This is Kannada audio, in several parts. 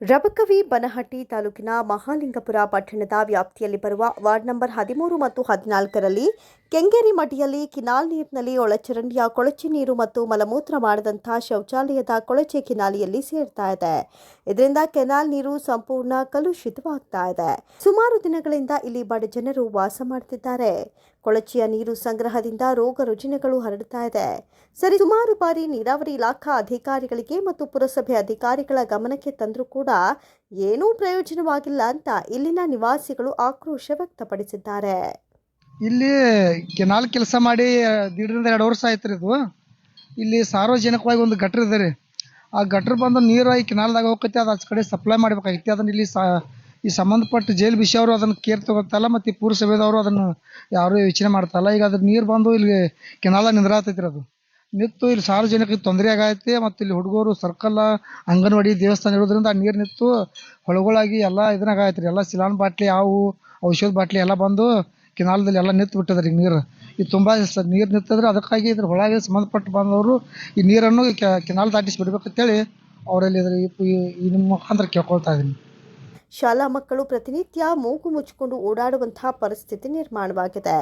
ರಬಕವಿ ಬನಹಟ್ಟಿ ತಾಲೂಕಿನ ಮಹಾಲಿಂಗಪುರ ಪಟ್ಟಣದ ವ್ಯಾಪ್ತಿಯಲ್ಲಿ ಬರುವ ವಾರ್ಡ್ ನಂಬರ್ ಹದಿಮೂರು ಮತ್ತು ಹದಿನಾಲ್ಕರಲ್ಲಿ ಕೆಂಗೇರಿ ಮಠಿಯಲ್ಲಿ ಕಿನಾಲ್ ನೀರಿನಲ್ಲಿ ಒಳಚರಂಡಿಯ ಕೊಳಚೆ ನೀರು ಮತ್ತು ಮಲಮೂತ್ರ ಮಾಡದಂತಹ ಶೌಚಾಲಯದ ಕೊಳಚೆ ಕಿನಾಲಿಯಲ್ಲಿ ಸೇರ್ತಾ ಇದೆ. ಇದರಿಂದ ಕೆನಾಲ್ ನೀರು ಸಂಪೂರ್ಣ ಕಲುಷಿತವಾಗ್ತಾ ಇದೆ. ಸುಮಾರು ದಿನಗಳಿಂದ ಇಲ್ಲಿ ಬಡ ಜನರು ವಾಸ ಮಾಡ್ತಿದ್ದಾರೆ. ಕೊಳಚೆಯ ನೀರು ಸಂಗ್ರಹದಿಂದ ರೋಗ ರುಜಿನಗಳು ಹರಡ್ತಾ ಇದೆ. ಸರಿ, ಸುಮಾರು ಬಾರಿ ನೀರಾವರಿ ಇಲಾಖಾ ಅಧಿಕಾರಿಗಳಿಗೆ ಮತ್ತು ಪುರಸಭೆ ಅಧಿಕಾರಿಗಳ ಗಮನಕ್ಕೆ ತಂದರೂ ಕೂಡ ಏನೂ ಪ್ರಯೋಜನವಾಗಿಲ್ಲ ಅಂತ ಇಲ್ಲಿನ ನಿವಾಸಿಗಳು ಆಕ್ರೋಶ ವ್ಯಕ್ತಪಡಿಸಿದ್ದಾರೆ. ಇಲ್ಲಿ ಕೆನಾಲ್ ಕೆಲಸ ಮಾಡಿ ದೀಡರಿಂದ ಎರಡು ವರ್ಷ ಆಯ್ತು ರೀ ಇದು. ಇಲ್ಲಿ ಸಾರ್ವಜನಿಕವಾಗಿ ಒಂದು ಗಟ್ರ ಇದೆ ರೀ. ಆ ಗಟ್ರ ಬಂದು ನೀರು ಈ ಕೆನಾಲ್ದಾಗ ಹೋಗತ್ತೆ, ಅದು ಆಚೆ ಕಡೆ ಸಪ್ಲೈ ಮಾಡ್ಬೇಕಾಗಿತ್ತು ಅದನ್ನ ಇಲ್ಲಿ ಸಾ ಈ ಸಂಬಂಧಪಟ್ಟ ಜೈಲ್ ವಿಷಯ ಅವರು ಅದನ್ನು ಕೇರ್ ತಗೋತಲ್ಲ ಮತ್ತು ಈ ಪುರಸಭೆದವರು ಅದನ್ನು ಯಾರು ಯೋಚನೆ ಮಾಡ್ತಲ್ಲ ಈಗ ಅದ್ರ ನೀರು ಬಂದು ಇಲ್ಲಿ ಕೆನಾಲ ನಿಂದ್ರಾತೈತಿ ಅದು. ನಿಂತು ಇಲ್ಲಿ ಸಾರ್ವಜನಿಕರಿಗೆ ತೊಂದರೆ ಆಗೈತೆ, ಮತ್ತು ಇಲ್ಲಿ ಹುಡುಗರು ಸರ್ಕಲ್ ಅಂಗನವಾಡಿ, ದೇವಸ್ಥಾನ ಇರೋದ್ರಿಂದ ಆ ನೀರು ನಿಂತು ಹೊಳಗೊಳಾಗಿ ಎಲ್ಲ ಇದನ್ನಾಗ ರೀ ಎಲ್ಲ ಸಿಲಾನ್ ಬಾಟ್ಲಿ ಯಾವು, ಔಷಧ ಬಾಟ್ಲಿ ಎಲ್ಲ ಬಂದು ಕೆನಾಲದಲ್ಲಿ ಎಲ್ಲ ನಿಂತು ಬಿಟ್ಟದ್ರಿ ನೀರು. ಇದು ತುಂಬ ನೀರು ನಿಂತದ್ರೆ ಅದಕ್ಕಾಗಿ ಇದ್ರ ಒಳಗೆ ಸಂಬಂಧಪಟ್ಟ ಬಂದವರು ಈ ನೀರನ್ನು ಕೆನಾಲ್ ದಾಟಿಸಿ ಬಿಡ್ಬೇಕಂತೇಳಿ ಅವರಲ್ಲಿ ಇದ್ರ ಈ- ನಿಮ್ಮ ಮುಖಾಂತರ ಕೇಳ್ಕೊಳ್ತಾ ಇದೀನಿ. ಶಾಲಾ ಮಕ್ಕಳು ಪ್ರತಿನಿತ್ಯ ಮೂಗು ಮುಚ್ಚಿಕೊಂಡು ಓಡಾಡುವಂತಹ ಪರಿಸ್ಥಿತಿ ನಿರ್ಮಾಣವಾಗಿದೆ.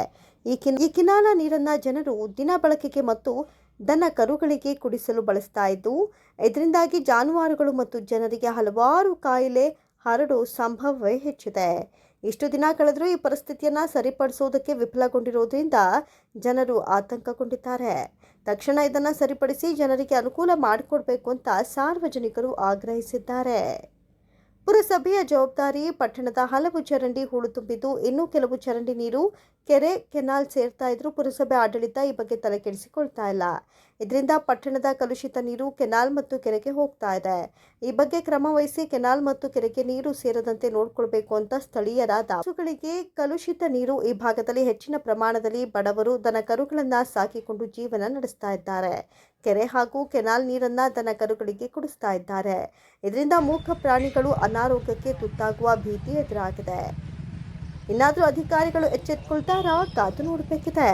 ಈ ಈ ಕಿನಾಲ ನೀರನ್ನು ಜನರು ದಿನ ಬಳಕೆಗೆ ಮತ್ತು ದನ ಕರುಗಳಿಗೆ ಕುಡಿಸಲು ಬಳಸ್ತಾ ಇದ್ದು, ಇದರಿಂದಾಗಿ ಜಾನುವಾರುಗಳು ಮತ್ತು ಜನರಿಗೆ ಹಲವಾರು ಕಾಯಿಲೆ, ಹರಡೋ ಸಂಭವವೇ ಹೆಚ್ಚಿದೆ. ಇಷ್ಟು ದಿನ ಕಳೆದರೂ ಈ ಪರಿಸ್ಥಿತಿಯನ್ನು ಸರಿಪಡಿಸೋದಕ್ಕೆ ವಿಫಲಗೊಂಡಿರೋದ್ರಿಂದ ಜನರು ಆತಂಕಗೊಂಡಿದ್ದಾರೆ. ತಕ್ಷಣ ಇದನ್ನು ಸರಿಪಡಿಸಿ ಜನರಿಗೆ ಅನುಕೂಲ ಮಾಡಿಕೊಡ್ಬೇಕು ಅಂತ ಸಾರ್ವಜನಿಕರು ಆಗ್ರಹಿಸಿದ್ದಾರೆ. ಪುರಸಭೆಯ ಜವಾಬ್ದಾರಿ ಪಟ್ಟಣದ ಹಲವು ಚರಂಡಿ ಹೂಳು ತುಂಬಿದ್ದು ಇನ್ನೂ ಕೆಲವು ಚರಂಡಿ ನೀರು ಕೆರೆ ಕೆನಾಲ್ ಸೇರ್ತಾ ಇದ್ರು. ಪುರಸಭೆ ಆಡಳಿತ ಈ ಬಗ್ಗೆ ತಲೆ ಕೆಡಿಸಿಕೊಳ್ತಾ ಇಲ್ಲ. ಇದರಿಂದ ಪಟ್ಟಣದ ಕಲುಷಿತ ನೀರು ಕೆನಾಲ್ ಮತ್ತು ಕೆರೆಗೆ ಹೋಗ್ತಾ ಇದೆ. ಈ ಬಗ್ಗೆ ಕ್ರಮ ವಹಿಸಿ ಕೆನಾಲ್ ಮತ್ತು ಕೆರೆಗೆ ನೀರು ಸೇರದಂತೆ ನೋಡಿಕೊಳ್ಬೇಕು ಅಂತ ಸ್ಥಳೀಯರಾದ ಹಸುಗಳಿಗೆ ಕಲುಷಿತ ನೀರು ಈ ಭಾಗದಲ್ಲಿ ಹೆಚ್ಚಿನ ಪ್ರಮಾಣದಲ್ಲಿ ಬಡವರು ದನ ಕರುಗಳನ್ನು ಸಾಕಿಕೊಂಡು ಜೀವನ ನಡೆಸ್ತಾ ಇದ್ದಾರೆ. ಕೆರೆ ಹಾಗೂ ಕೆನಾಲ್ ನೀರನ್ನ ದನ ಕರುಗಳಿಗೆ ಕುಡಿಸ್ತಾ ಇದ್ದಾರೆ. ಇದರಿಂದ ಮೂಕ ಪ್ರಾಣಿಗಳು ಅನಾರೋಗ್ಯಕ್ಕೆ ತುತ್ತಾಗುವ ಭೀತಿ ಎದುರಾಗಿದೆ. ಇನ್ನಾದರೂ ಅಧಿಕಾರಿಗಳು ಎಚ್ಚೆತ್ಕೊಳ್ತಾರ? ಕಾದು ನೋಡಬೇಕಿದೆ.